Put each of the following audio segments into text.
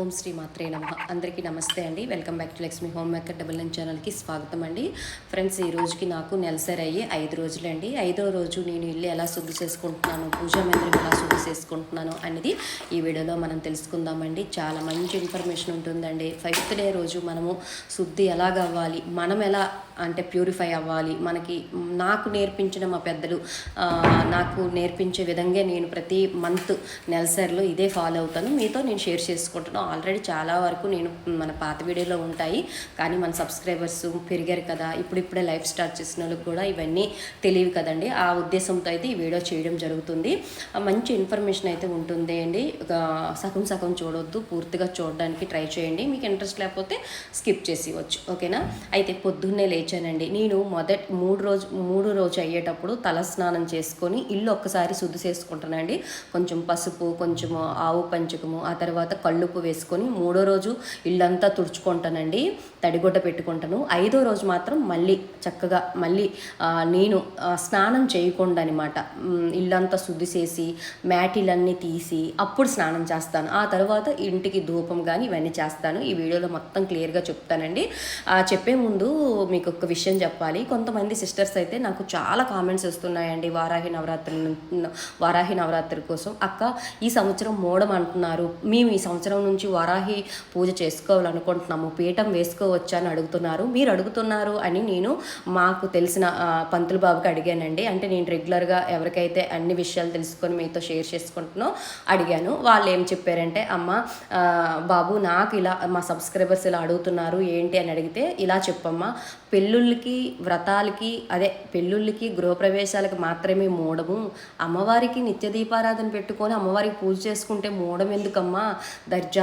ఓం శ్రీ మాత్రే నమ. అందరికీ నమస్తే అండి. Welcome back to Lakshmi homemaker double nine ఛానల్కి స్వాగతం అండి. ఫ్రెండ్స్ ఈ రోజుకి నాకు నెలసరి అయ్యి ఐదు రోజులండి. ఐదో రోజు నేను ఇల్లు ఎలా శుద్ధి చేసుకుంటున్నాను పూజా మందిరం ఎలా శుద్ధి చేసుకుంటున్నాను అనేది ఈ వీడియోలో మనం తెలుసుకుందామండి. చాలా మంచి ఇన్ఫర్మేషన్ ఉంటుందండి. ఫైవ్త్ డే రోజు మనము శుద్ధి ఎలాగ అవ్వాలి మనం ఎలా అంటే ప్యూరిఫై అవ్వాలి మనకి నాకు నేర్పించిన మా పెద్దలు నాకు నేర్పించే విధంగా నేను ప్రతి మంత్ నెలసరిలో ఇదే ఫాలో అవుతాను. మీతో నేను షేర్ చేసుకుంటాను ఆల్రెడీ చాలా వరకు నేను మన పాత వీడియోలో ఉంటాయి. కానీ మన సబ్స్క్రైబర్స్ పెరిగారు కదా ఇప్పుడిప్పుడే లైఫ్ స్టార్ట్ చేసిన వాళ్ళకి కూడా ఇవన్నీ తెలియవు కదండి. ఆ ఉద్దేశంతో అయితే ఈ వీడియో చేయడం జరుగుతుంది. ఆ, మంచి ఇన్ఫర్మేషన్ అయితే ఉంటుంది అండి. ఒక సగం సగం చూడొద్దు పూర్తిగా చూడడానికి ట్రై చేయండి. మీకు ఇంట్రెస్ట్ లేకపోతే స్కిప్ చేసి వచ్చు ఓకేనా? అయితే పొద్దున్నే లేచానండి. నేను మొదటి మూడు రోజు మూడు రోజు అయ్యేటప్పుడు తల స్నానం చేసుకొని ఇల్లు ఒక్కసారి శుద్ధి చేసుకుంటానండి. కొంచెం పసుపు కొంచెం ఆవు పంచకము ఆ తర్వాత కళ్ళుప్పు వేసుకొని మూడో రోజు ఇల్లంతా తుడుచుకుంటానండి తడిగుడ్డ పెట్టుకుంటాను. ఐదో రోజు మాత్రం మళ్ళీ చక్కగా మళ్ళీ నేను స్నానం చేయకుండా అనమాట ఇల్లంతా శుద్ధి చేసి మ్యాటిలన్నీ తీసి అప్పుడు స్నానం చేస్తాను. ఆ తర్వాత ఇంటికి ధూపం కానీ ఇవన్నీ చేస్తాను. ఈ వీడియోలో మొత్తం క్లియర్గా చెప్తానండి. చెప్పే ముందు మీకు ఒక విషయం చెప్పాలి. కొంతమంది సిస్టర్స్ అయితే నాకు చాలా కామెంట్స్ వస్తున్నాయండి వారాహి నవరాత్రి వారాహి నవరాత్రి కోసం. అక్క ఈ సంవత్సరం మోడం అంటున్నారు మేము ఈ సంవత్సరం నుంచి వారాహి పూజ చేసుకోవాలనుకుంటున్నాము పీఠం వేసుకోవచ్చా అని అడుగుతున్నారు. మీరు అడుగుతున్నారు అని నేను మాకు తెలిసిన పంతులు బాబుకి అడిగానండి. అంటే నేను రెగ్యులర్గా ఎవరికైతే అన్ని విషయాలు తెలుసుకొని మీతో షేర్ చేసుకుంటున్నో అడిగాను. వాళ్ళు ఏం చెప్పారంటే అమ్మ బాబు నాకు ఇలా మా సబ్స్క్రైబర్స్ ఇలా అడుగుతున్నారు ఏంటి అని అడిగితే ఇలా చెప్పమ్మా పెళ్ళిళ్ళకి వ్రతాలకి అదే పెళ్ళిళ్ళకి గృహప్రవేశాలకి మాత్రమే మూడము. అమ్మవారికి నిత్య దీపారాధన పెట్టుకొని అమ్మవారికి పూజ చేసుకుంటే మూడం ఎందుకమ్మా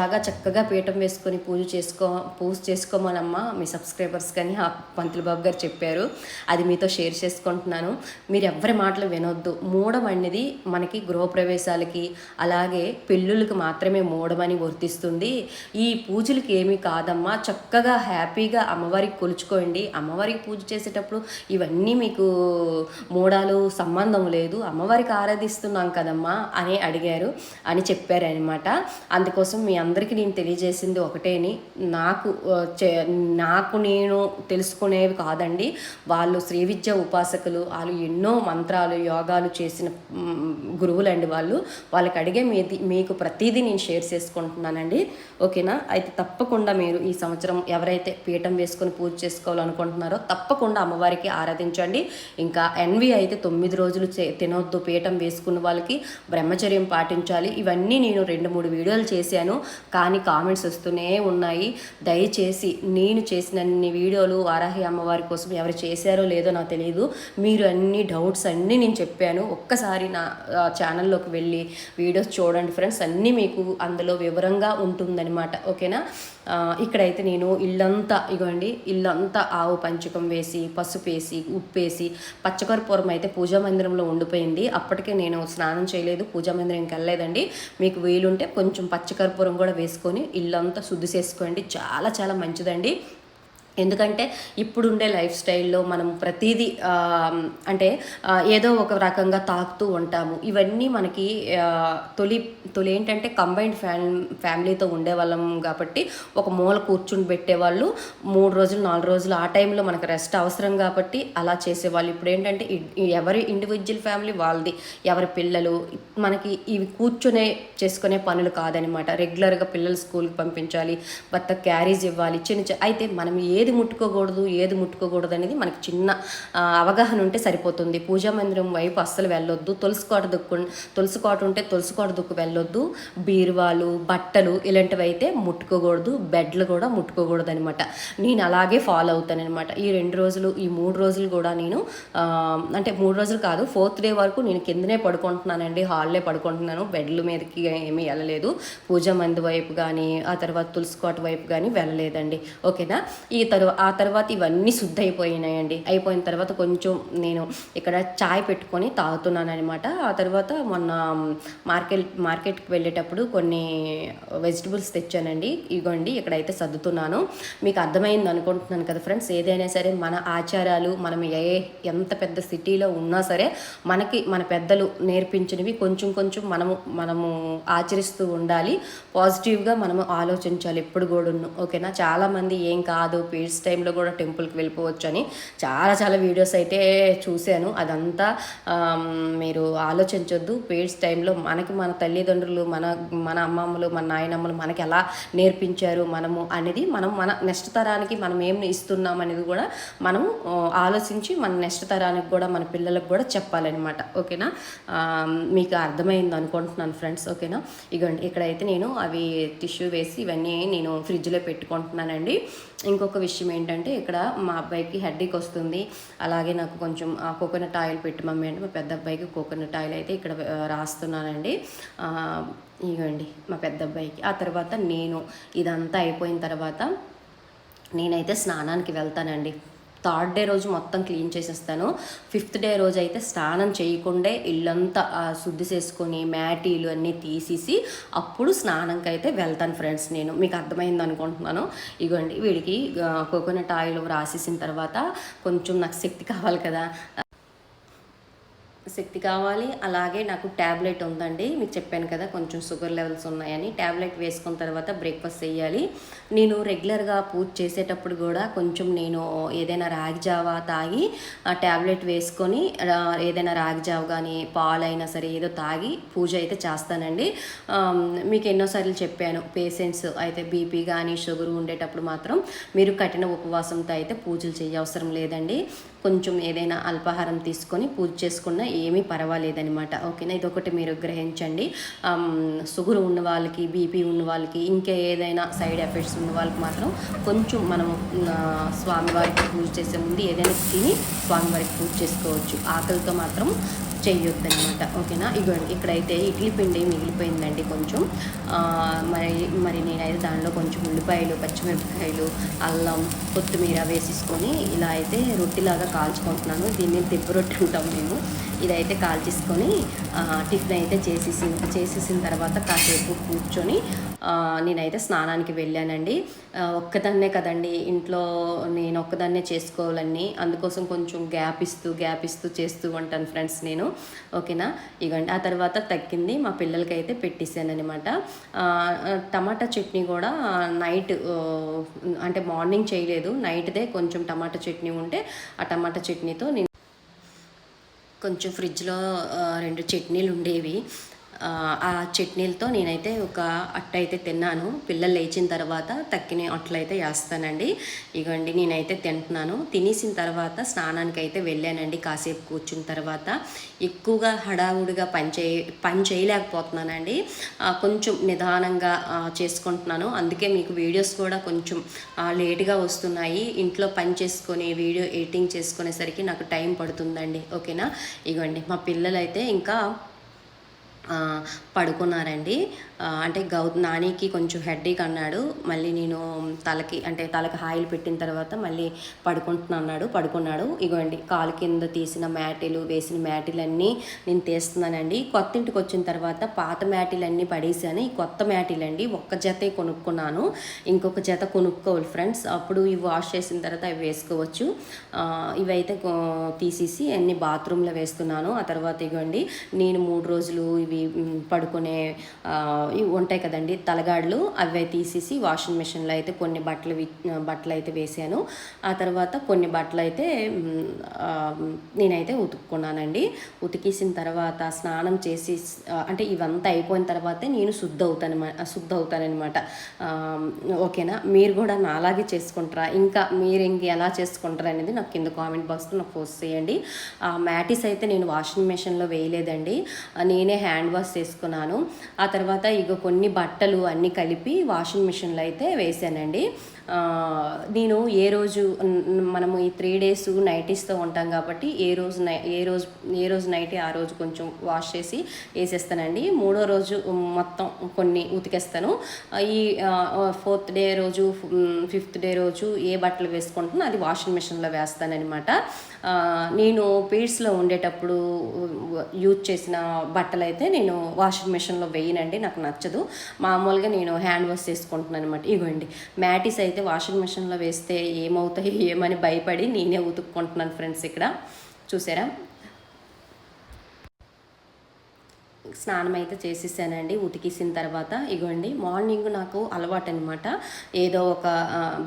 బాగా చక్కగా పీఠం వేసుకొని పూజ చేసుకో పూజ చేసుకోమనమ్మా మీ సబ్స్క్రైబర్స్ కానీ ఆ పంతులు బాబు గారు చెప్పారు. అది మీతో షేర్ చేసుకుంటున్నాను. మీరు ఎవరి మాటలు వినొద్దు. మూడం అనేది మనకి గృహప్రవేశాలకి అలాగే పెళ్ళిళ్ళకి మాత్రమే మూడమని వర్తిస్తుంది ఈ పూజలకి ఏమీ కాదమ్మా. చక్కగా హ్యాపీగా అమ్మవారికి కొలుచుకోండి. అమ్మవారికి పూజ చేసేటప్పుడు ఇవన్నీ మీకు మూడాలు సంబంధం లేదు. అమ్మవారికి ఆరాధిస్తున్నాం కదమ్మా అని అడిగారు అని చెప్పారనమాట అందుకోసం మీ అందరికీ నేను తెలియజేసింది ఒకటేని నాకు చే- నాకు నేను తెలుసుకునేవి కాదండి. వాళ్ళు శ్రీ విద్య ఉపాసకులు వాళ్ళు ఎన్నో మంత్రాలు యోగాలు చేసిన గురువులండి వాళ్ళు. వాళ్ళకి అడిగే మీది మీకు ప్రతిదీ నేను షేర్ చేసుకుంటున్నానండి. ఓకేనా? అయితే తప్పకుండా మీరు ఈ సంవత్సరం ఎవరైతే పీఠం వేసుకొని పూజ చేసుకోవాలనుకుంటున్నారో తప్పకుండా అమ్మవారికి ఆరాధించండి. ఇంకా ఎన్వి అయితే తొమ్మిది రోజులు తినొద్దు పీఠం వేసుకున్న వాళ్ళకి బ్రహ్మచర్యం పాటించాలి. ఇవన్నీ నేను రెండు మూడు వీడియోలు చేశాను. కానీ కామెంట్స్ వస్తూనే ఉన్నాయి. దయచేసి నేను చేసిన అన్ని వీడియోలు వారాహి అమ్మవారి కోసం ఎవరు చేశారో లేదో నాకు తెలియదు మీరు అన్ని డౌట్స్ అన్నీ నేను చెప్పాను. ఒక్కసారి నా ఛానల్లోకి వెళ్ళి వీడియోస్ చూడండి ఫ్రెండ్స్. అన్నీ మీకు అందులో వివరంగా ఉంటుందన్నమాట. ఓకేనా? ఇక్కడైతే నేను ఇల్లంతా ఇగోండి ఇల్లంతా ఆవు పంచకం వేసి పసుపు వేసి ఉప్పు వేసి పచ్చకర్పూరం అయితే పూజా మందిరంలో ఉండిపోయింది. అప్పటికే నేను స్నానం చేయలేదు పూజా మందిరంకి వెళ్ళలేదండి. మీకు వీలుంటే కొంచెం పచ్చకర్పూరం కూడా వేసుకొని ఇల్లంతా శుద్ధి చేసుకోండి. చాలా చాలా మంచిదండి. ఎందుకంటే ఇప్పుడుండే లైఫ్ స్టైల్లో మనం ప్రతిదీ అంటే ఏదో ఒక రకంగా తాకుతూ ఉంటాము. ఇవన్నీ మనకి తొలి తొలి ఏంటంటే కంబైన్డ్ ఫ్యామ్ ఫ్యామిలీతో ఉండేవాళ్ళం కాబట్టి ఒక మూల కూర్చుని పెట్టేవాళ్ళు. మూడు రోజులు నాలుగు రోజులు ఆ టైంలో మనకు రెస్ట్ అవసరం కాబట్టి అలా చేసేవాళ్ళు. ఇప్పుడు ఏంటంటే ఎవరి ఇండివిజువల్ ఫ్యామిలీ వాళ్ళది. ఎవరి పిల్లలు మనకి ఇవి కూర్చునే చేసుకునే పనులు కాదనమాట. రెగ్యులర్గా పిల్లలు స్కూల్కి పంపించాలి భర్త క్యారేజ్ ఇవ్వాలి చిన్న చిన్న అయితే మనం ఏ ఏది ముట్టుకోకూడదు ఏది ముట్టుకోకూడదు అనేది మనకి చిన్న అవగాహన ఉంటే సరిపోతుంది. పూజా మందిరం వైపు అస్సలు వెళ్ళొద్దు. తులసి కోట దుక్కు తులసి కోట ఉంటే తులసి కోట దుక్కు వెళ్ళొద్దు. బీరువాలు బట్టలు ఇలాంటివి అయితే ముట్టుకోకూడదు. బెడ్లు కూడా ముట్టుకోకూడదు అనమాట నేను అలాగే ఫాలో అవుతానమాట ఈ రెండు రోజులు ఈ మూడు రోజులు కూడా నేను అంటే మూడు రోజులు కాదు ఫోర్త్ డే వరకు నేను కిందనే పడుకుంటున్నానండి. హాల్లో పడుకుంటున్నాను. బెడ్ల మీదకి ఏమీ వెళ్ళలేదు. పూజా మంది వైపు కానీ ఆ తర్వాత తులసి కోట వైపు కానీ వెళ్ళలేదండి. ఓకేనా? ఈ తర్వా ఆ తర్వాత ఇవన్నీ శుద్ధ అయిపోయినాయండి అయిపోయిన తర్వాత కొంచెం నేను ఇక్కడ చాయ్ పెట్టుకొని తాగుతున్నాను అనమాట ఆ తర్వాత మొన్న మార్కెట్ మార్కెట్కి వెళ్ళేటప్పుడు కొన్ని వెజిటబుల్స్ తెచ్చానండి. ఇగోండి ఇక్కడైతే సర్దుతున్నాను. మీకు అర్థమైంది అనుకుంటున్నాను కదా ఫ్రెండ్స్ ఏదైనా సరే మన ఆచారాలు మనం ఏ ఎంత పెద్ద సిటీలో ఉన్నా సరే మనకి మన పెద్దలు నేర్పించినవి కొంచెం కొంచెం మనము మనము ఆచరిస్తూ ఉండాలి. పాజిటివ్గా మనము ఆలోచించాలి ఎప్పుడు కూడా ఓకేనా? చాలామంది ఏం కాదు పీరియడ్స్ టైంలో కూడా టెంపుల్కి వెళ్ళిపోవచ్చు అని చాలా చాలా వీడియోస్ అయితే చూశాను. అదంతా మీరు ఆలోచించొద్దు. పీరియడ్స్ టైంలో మనకి మన తల్లిదండ్రులు మన మన అమ్మమ్మలు మన నాయనమ్మలు మనకి ఎలా నేర్పించారు మనము అనేది మనం మన నెక్స్ట్ తరానికి మనం ఏం ఇస్తున్నాం అనేది కూడా మనము ఆలోచించి మన నెక్స్ట్ తరానికి కూడా మన పిల్లలకు కూడా చెప్పాలన్నమాట. ఓకేనా? మీకు అర్థమైంది అనుకుంటున్నాను ఫ్రెండ్స్. ఓకేనా? ఇగోండి ఇక్కడైతే నేను అవి టిష్యూ వేసి ఇవన్నీ నేను ఫ్రిడ్జ్లో పెట్టుకుంటున్నానండి. ఇంకొక విషయం ఏంటంటే ఇక్కడ మా అబ్బాయికి హెడ్ఏక్ వస్తుంది. అలాగే నాకు కొంచెం ఆ కోకోనట్ ఆయిల్ పెట్టి మమ్మీ అంటే మా పెద్ద అబ్బాయికి కోకోనట్ ఆయిల్ అయితే ఇక్కడ రాస్తున్నానండి. ఇగండి మా పెద్ద అబ్బాయికి. ఆ తర్వాత నేను ఇదంతా అయిపోయిన తర్వాత నేనైతే స్నానానికి వెళ్తానండి. థర్డ్ డే రోజు మొత్తం క్లీన్ చేసేస్తాను. ఫిఫ్త్ డే రోజు అయితే స్నానం చేయకుండే ఇల్లంతా శుద్ధి చేసుకొని మ్యాటీలు అన్నీ తీసేసి అప్పుడు స్నానంకి అయితే వెళ్తాను ఫ్రెండ్స్ నేను. మీకు అర్థమైంది అనుకుంటున్నాను. ఇగోండి వీడికి కోకోనట్ ఆయిల్ రాసేసిన తర్వాత కొంచెం నాకు శక్తి కావాలి కదా. శక్తి కావాలి. అలాగే నాకు ట్యాబ్లెట్ ఉందండి. మీకు చెప్పాను కదా కొంచెం షుగర్ లెవెల్స్ ఉన్నాయని. ట్యాబ్లెట్ వేసుకున్న తర్వాత బ్రేక్ఫాస్ట్ చేయాలి. నేను రెగ్యులర్గా పూజ చేసేటప్పుడు కూడా కొంచెం నేను ఏదైనా రాగి జావా తాగి ఆ ట్యాబ్లెట్ వేసుకొని ఏదైనా రాగి జావ కానీ పాలైనా సరే ఏదో తాగి పూజ అయితే చేస్తానండి. మీకు ఎన్నోసార్లు చెప్పాను పేషెంట్స్ అయితే బీపీ కానీ షుగర్ ఉండేటప్పుడు మాత్రం మీరు కఠిన ఉపవాసంతో అయితే పూజలు చేయవసరం లేదండి. కొంచెం ఏదైనా అల్పాహారం తీసుకొని పూజ చేసుకున్నా ఏమీ పర్వాలేదనమాట ఓకేనా? ఇదొకటి మీరు గ్రహించండి. షుగర్ ఉన్న వాళ్ళకి బీపీ ఉన్న వాళ్ళకి ఇంకా ఏదైనా సైడ్ ఎఫెక్ట్స్ ఉన్న వాళ్ళకి మాత్రం కొంచెం మనం స్వామివారికి పూజ చేసే ముందు ఏదైనా తిని స్వామివారికి పూజ చేసుకోవచ్చు. ఆకలితో మాత్రం చేయొద్దు అనమాట ఓకేనా? ఇగోండి ఇక్కడైతే ఇడ్లీ పిండి మిగిలిపోయిందండి కొంచెం. మరి మరి నేనైతే దానిలో కొంచెం ఉల్లిపాయలు పచ్చిమిరపకాయలు అల్లం కొత్తిమీర వేసేసుకొని ఇలా అయితే రొట్టెలాగా కాల్చుకుంటున్నాను. దీన్ని దెబ్బ రొట్టె ఉంటాం మేము. ఇదైతే కాల్చేసుకొని టిఫిన్ అయితే చేసేసి చేసేసిన తర్వాత కాసేపు కూర్చొని నేనైతే స్నానానికి వెళ్ళానండి. ఒక్కదాన్నే కదండి. ఇంట్లో నేను ఒక్కదాన్నే చేసుకోవాలని అందుకోసం కొంచెం గ్యాప్ ఇస్తూ గ్యాప్ ఇస్తూ చేస్తూ ఉంటాను ఫ్రెండ్స్ నేను. ఓకేనా? ఇగండి. ఆ తర్వాత తగ్గింది. మా పిల్లలకి అయితే పెట్టేశాను అనమాట టమాటా చట్నీ కూడా నైట్ అంటే మార్నింగ్ చేయలేదు. నైట్దే కొంచెం టమాటా చట్నీ ఉంటే ఆ టమాటా చట్నీతో నేను కొంచెం ఫ్రిడ్జ్లో రెండు చట్నీలు ఉండేవి. ఆ, చట్నీలతో నేనైతే ఒక అట్ట అయితే తిన్నాను. పిల్లలు లేచిన తర్వాత తక్కిన అట్లయితే వేస్తానండి. ఇగండి నేనైతే తింటున్నాను. తినేసిన తర్వాత స్నానానికి అయితే వెళ్ళానండి కాసేపు కూర్చున్న తర్వాత. ఎక్కువగా హడావుడిగా పనిచేయ పని చేయలేకపోతున్నానండి. కొంచెం నిదానంగా చేసుకుంటున్నాను. అందుకే మీకు వీడియోస్ కూడా కొంచెం లేట్గా వస్తున్నాయి. ఇంట్లో పని చేసుకొని వీడియో ఎడిటింగ్ చేసుకునేసరికి నాకు టైం పడుతుందండి. ఓకేనా? ఇగోండి మా పిల్లలైతే ఇంకా పడుకున్నారండి. అంటే గౌ నానికి కొంచెం హెడ్ఏక్ అన్నాడు. మళ్ళీ నేను తలకి అంటే తలకి హాయిలు పెట్టిన తర్వాత మళ్ళీ పడుకుంటున్నా అన్నాడు పడుకున్నాడు. ఇగోండి కాలు కింద తీసిన మ్యాటీలు వేసిన మ్యాటీలన్నీ నేను తీస్తున్నానండి. కొత్త ఇంటికి వచ్చిన తర్వాత పాత మ్యాటీలన్నీ పడేసాను. ఈ కొత్త మ్యాటీలు అండి ఒక్క జతే కొనుక్కున్నాను. ఇంకొక జత కొనుక్కోవాలి ఫ్రెండ్స్. అప్పుడు ఇవి వాష్ చేసిన తర్వాత అవి వేసుకోవచ్చు. ఇవైతే తీసేసి అన్ని బాత్రూంలో వేస్తున్నాను ఆ తర్వాత ఇగోండి నేను మూడు రోజులు ఇవి పడుకునే ఇవి ఉంటాయి కదండి తలగాడులు. అవి తీసేసి వాషింగ్ మిషన్లో అయితే కొన్ని బట్టలు బట్టలు అయితే వేసాను. ఆ తర్వాత కొన్ని బట్టలు అయితే నేనైతే ఉతుక్కున్నానండి. ఉతికేసిన తర్వాత స్నానం చేసి అంటే ఇవంతా అయిపోయిన తర్వాతే నేను శుద్ధ అవుతాను శుద్ధ అవుతానమాట ఓకేనా? మీరు కూడా నా అలాగే చేసుకుంటారా? ఇంకా మీరు ఇంక ఎలా చేసుకుంటారు అనేది నాకు కింద కామెంట్ బాక్స్లో నాకు పోస్ట్ చేయండి. ఆ మ్యాటిస్ అయితే నేను వాషింగ్ మెషిన్లో వేయలేదండి. నేనే హ్యాండ్ వాష్ చేసుకున్నాను. ఆ తర్వాత ఇక కొన్ని బట్టలు అన్నీ కలిపి వాషింగ్ మిషన్లో అయితే వేసానండి. నేను ఏ రోజు మనము ఈ త్రీ డేస్ నైటీస్తో ఉంటాం కాబట్టి ఏ రోజు నై ఏ రోజు ఏ రోజు నైటీ ఆ రోజు కొంచెం వాష్ చేసి వేసేస్తానండి. మూడో రోజు మొత్తం కొన్ని ఉతికేస్తాను. ఈ ఫోర్త్ డే రోజు ఫిఫ్త్ డే రోజు ఏ బట్టలు వేసుకుంటున్నా అది వాషింగ్ మిషన్లో వేస్తానన్నమాట. నేను పీడ్స్లో ఉండేటప్పుడు యూజ్ చేసిన బట్టలు అయితే నేను వాషింగ్ మిషన్లో వేయనండి నాకు నచ్చదు. మామూలుగా నేను హ్యాండ్ వాష్ చేసుకుంటున్నాను అనమాట ఇగోండి మ్యాటీస్ అయితే వాషింగ్ మిషన్లో వేస్తే ఏమవుతాయి ఏమని భయపడి నేనే ఉతుక్కుంటున్నాను ఫ్రెండ్స్ ఇక్కడ. చూసారా? స్నానం అయితే చేసేసానండి. ఉతికేసిన తర్వాత ఇగోండి మార్నింగ్ నాకు అలవాటు అనమాట ఏదో ఒక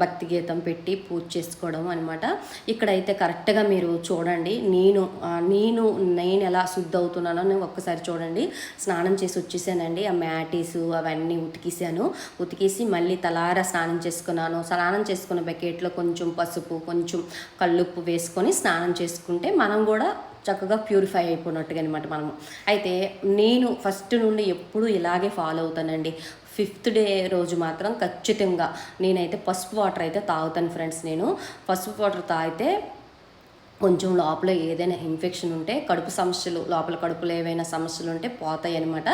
భక్తి గీతం పెట్టి పూజ చేసుకోవడం అనమాట ఇక్కడైతే కరెక్ట్గా మీరు చూడండి. నేను నేను నేను ఎలా శుద్ధి అవుతున్నానో నేను ఒక్కసారి చూడండి. స్నానం చేసి వచ్చేసానండి. ఆ మ్యాటీస్ అవన్నీ ఉతికేసాను. ఉతికేసి మళ్ళీ తలారా స్నానం చేసుకున్నాను. స్నానం చేసుకున్న బకెట్లో కొంచెం పసుపు కొంచెం కల్లుప్పు వేసుకొని స్నానం చేసుకుంటే మనం కూడా చక్కగా ప్యూరిఫై అయిపోయినట్టుగా అనమాట మనము. అయితే నేను ఫస్ట్ నుండి ఎప్పుడు ఇలాగే ఫాలో అవుతానండి. ఫిఫ్త్ డే రోజు మాత్రం ఖచ్చితంగా నేనైతే పసుపు వాటర్ అయితే తాగుతాను ఫ్రెండ్స్ నేను. పసుపు వాటర్ తాగితే కొంచెం లోపల ఏదైనా ఇన్ఫెక్షన్ ఉంటే కడుపు సమస్యలు లోపల కడుపులో ఏవైనా సమస్యలు ఉంటే పోతాయి అనమాట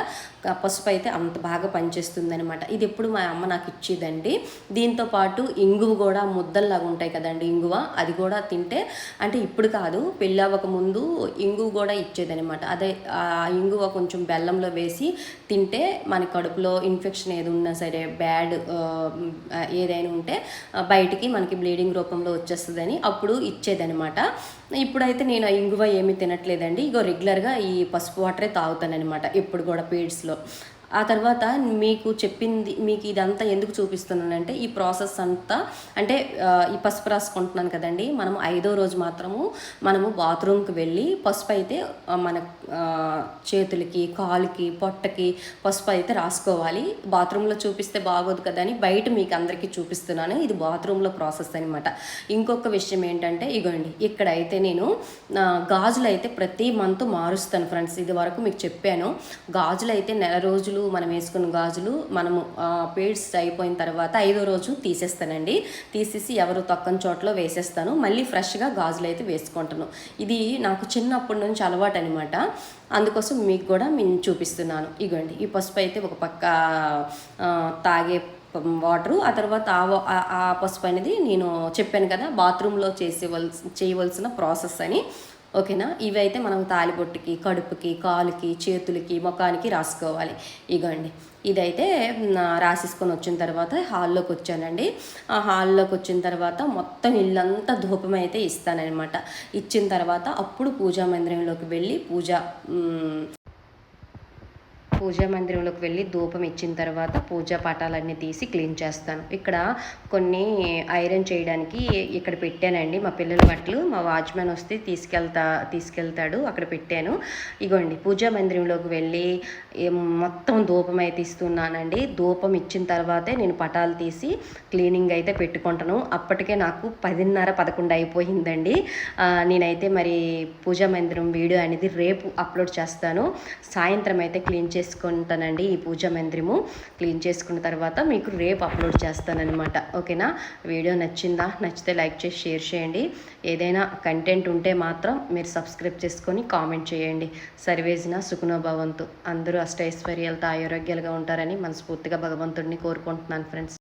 పసుపు అయితే అంత బాగా పనిచేస్తుందనమాట ఇది ఎప్పుడు మా అమ్మ నాకు ఇచ్చేదండి. దీంతో పాటు ఇంగువ కూడా ముద్దల్లాగా ఉంటాయి కదండి ఇంగువ. అది కూడా తింటే అంటే ఇప్పుడు కాదు పెళ్ళి అవ్వక ముందు ఇంగువ కూడా ఇచ్చేదనమాట అదే ఆ ఇంగువ కొంచెం బెల్లంలో వేసి తింటే మన కడుపులో ఇన్ఫెక్షన్ ఏది ఉన్నా సరే బ్యాడ్ ఏదైనా ఉంటే బయటికి మనకి బ్లీడింగ్ రూపంలో వచ్చేస్తుందని అప్పుడు ఇచ్చేదనమాట ఇప్పుడైతే నేను ఆ ఇంగువ ఏమీ తినట్లేదండి. ఇగో రెగ్యులర్గా ఈ పసుపు వాటరే తాగుతానన్నమాట ఎప్పుడు కూడా పీరియడ్స్లో ఆ తర్వాత మీకు చెప్పింది మీకు ఇదంతా ఎందుకు చూపిస్తున్నానంటే ఈ ప్రాసెస్ అంతా అంటే ఈ పసుపు రాసుకుంటున్నాను కదండి. మనం ఐదో రోజు మాత్రము మనము బాత్రూమ్కి వెళ్ళి పసుపు అయితే మన చేతులకి కాలుకి పొట్టకి పసుపు అయితే రాసుకోవాలి. బాత్రూంలో చూపిస్తే బాగోదు కదా అని బయట మీకు అందరికీ చూపిస్తున్నాను. ఇది బాత్రూంలో ప్రాసెస్ అనమాట ఇంకొక విషయం ఏంటంటే ఇగోండి ఇక్కడ అయితే నేను గాజులు అయితే ప్రతి మంత్ మారుస్తాను ఫ్రెండ్స్. ఇది వరకు మీకు చెప్పాను గాజులు అయితే నెల రోజులు మనం వేసుకున్న గాజులు మనము పేడ్స్ అయిపోయిన తర్వాత ఐదో రోజు తీసేస్తానండి. తీసేసి ఎవరు తక్కని చోట్ల వేసేస్తాను. మళ్ళీ ఫ్రెష్గా గాజులు అయితే వేసుకుంటాను. ఇది నాకు చిన్నప్పటి నుంచి అలవాటు అనమాట అందుకోసం మీకు కూడా నేను చూపిస్తున్నాను. ఇగోండి ఈ పసుపు అయితే ఒక పక్క తాగే వాటరు. ఆ తర్వాత ఆ ఆ- ఆ పసుపు అనేది నేను చెప్పాను కదా బాత్రూంలో చేసేవలసి చేయవలసిన ప్రాసెస్ అని. ఓకేనా? ఇవి అయితే మనం తాలిబొట్టుకి కడుపుకి కాలుకి చేతులకి ముఖానికి రాసుకోవాలి. ఇగోండి. ఇదైతే రాసేసుకొని వచ్చిన తర్వాత హాల్లోకి వచ్చానండి. ఆ హాల్లోకి వచ్చిన తర్వాత మొత్తం ఇల్లంతా ధూపం అయితే ఇస్తానన్నమాట. ఇచ్చిన తర్వాత అప్పుడు పూజా మందిరంలోకి వెళ్ళి పూజ పూజా మందిరంలోకి వెళ్ళి ధూపం ఇచ్చిన తర్వాత పూజా పటాలన్నీ తీసి క్లీన్ చేస్తాను. ఇక్కడ కొన్ని ఐరన్ చేయడానికి ఇక్కడ పెట్టానండి. మా పిల్లల బట్టలు మా వాచ్మెన్ వస్తే తీసుకెళ్తా తీసుకెళ్తాడు. అక్కడ పెట్టాను. ఇగోండి పూజా మందిరంలోకి వెళ్ళి మొత్తం ధూపం అయితే ఇస్తున్నానండి. ధూపం ఇచ్చిన తర్వాతే నేను పటాలు తీసి క్లీనింగ్ అయితే పెట్టుకుంటాను. అప్పటికే నాకు పదిన్నర పదకొండు అయిపోయిందండి. నేనైతే మరి పూజా మందిరం వీడియో అనేది రేపు అప్లోడ్ చేస్తాను. సాయంత్రం అయితే క్లీన్ చేసి చేసుకుంటానండి ఈ పూజ మందిరము. క్లీన్ చేసుకున్న తర్వాత మీకు రేపు అప్లోడ్ చేస్తానన్నమాట. ఓకేనా? వీడియో నచ్చిందా? నచ్చితే లైక్ చేసి షేర్ చేయండి. ఏదైనా కంటెంట్ ఉంటే మాత్రం మీరు సబ్స్క్రైబ్ చేసుకొని కామెంట్ చేయండి. సర్వేజిన సుఖనోభవంతు అందరూ అష్టైశ్వర్యాలతో ఆరోగ్యాలుగా ఉంటారని మనస్ఫూర్తిగా భగవంతుడిని కోరుకుంటున్నాను ఫ్రెండ్స్.